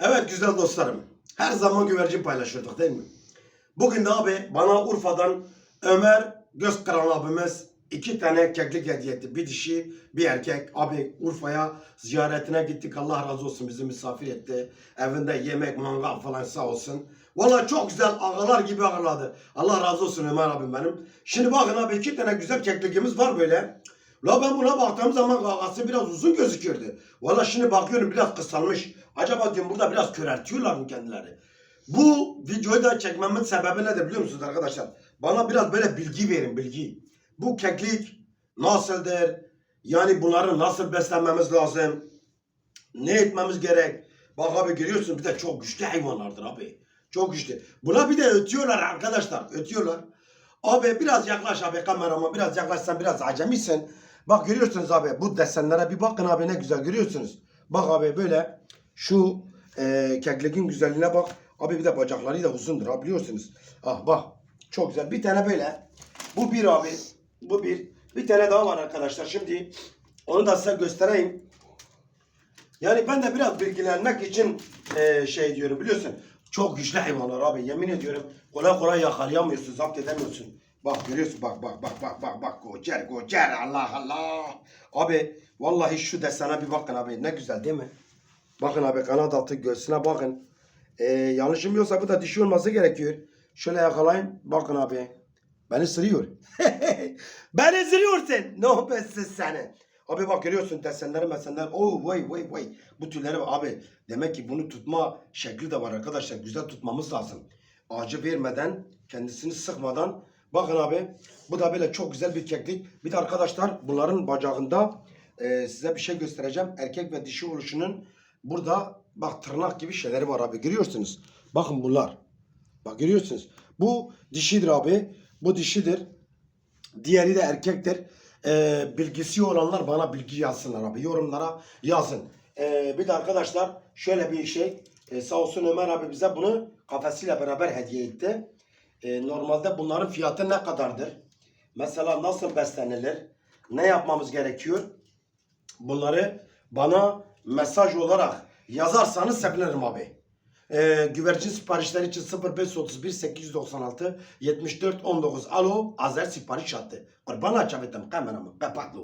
Evet güzel dostlarım. Her zaman güvercin paylaşıyorduk değil mi? Bugün de abi bana Urfa'dan Ömer Gözkıran abimiz iki tane keklik hediye etti. Bir dişi bir erkek. Abi Urfa'ya ziyaretine gittik. Allah razı olsun bizi misafir etti. Evinde yemek mangal falan sağ olsun. Valla çok güzel ağalar gibi ağırladı. Allah razı olsun Ömer abim benim. Şimdi bakın abi iki tane güzel keklikimiz var böyle. La ben buna baktığım zaman gagası biraz uzun gözüküyordu. Valla şimdi bakıyorum biraz kısalmış. Acaba diyorum burada biraz köreltiyorlar mı kendileri? Bu videoyu da çekmemin sebebi nedir biliyor musunuz arkadaşlar? Bana biraz böyle bilgi verin bilgi. Bu keklik nasıldır? Yani bunları nasıl beslenmemiz lazım? Ne etmemiz gerek? Bak abi görüyorsun bir de çok güçlü hayvanlardır abi. Çok güçlü. Buna bir de ötüyorlar arkadaşlar. Ötüyorlar. Abi biraz yaklaş abi kamerama biraz yaklaşsan biraz acemisin. Bak görüyorsunuz abi bu desenlere bir bakın abi ne güzel görüyorsunuz. Bak abi böyle şu e, keklikin güzelliğine bak. Abi bir de bacakları da uzundur abi biliyorsunuz. Ah bak çok güzel. Bir tane böyle. Bu bir abi. Bu bir. Bir tane daha var arkadaşlar. Şimdi onu da size göstereyim. Yani ben de biraz bilgilenmek için e, şey diyorum biliyorsun. Çok güçlü hayvanlar abi yemin ediyorum. Kolay kolay yakalayamıyorsun, zapt edemiyorsun. Bak görüyorsun bak bak bak bak bak bak gocer gocer Allah Allah. Abi vallahi şu desene bir bakın abi ne güzel değil mi? Bakın abi kanat altı göğsüne bakın. E, yanlışım yoksa bu da dişi olması gerekiyor. Şöyle yakalayın bakın abi. Beni ısırıyor. Beni ısırıyorsun. Ne besin seni. Abi bak görüyorsun desenleri mesenler. Oh vay vay vay. Bu tüyleri abi. Demek ki bunu tutma şekli de var arkadaşlar. Güzel tutmamız lazım. Acı vermeden, kendisini sıkmadan. Bakın abi. Bu da böyle çok güzel bir keklik. Bir de arkadaşlar bunların bacağında e, size bir şey göstereceğim. Erkek ve dişi oluşunun burada bak tırnak gibi şeyleri var abi. Görüyorsunuz. Bakın bunlar. Bak görüyorsunuz. Bu dişidir abi. Bu dişidir. Diğeri de erkektir. Ee, bilgisi olanlar bana bilgi yazsınlar abi. Yorumlara yazın. Ee, bir de arkadaşlar şöyle bir şey. Ee, sağ olsun Ömer abi bize bunu kafesiyle beraber hediye etti. Ee, normalde bunların fiyatı ne kadardır? Mesela nasıl beslenilir? Ne yapmamız gerekiyor? Bunları bana mesaj olarak yazarsanız sevinirim abi. Ee, güvercin siparişleri için 0531 896 74 19 Alo Azer sipariş attı. Kurban açabildim kameramı kapat.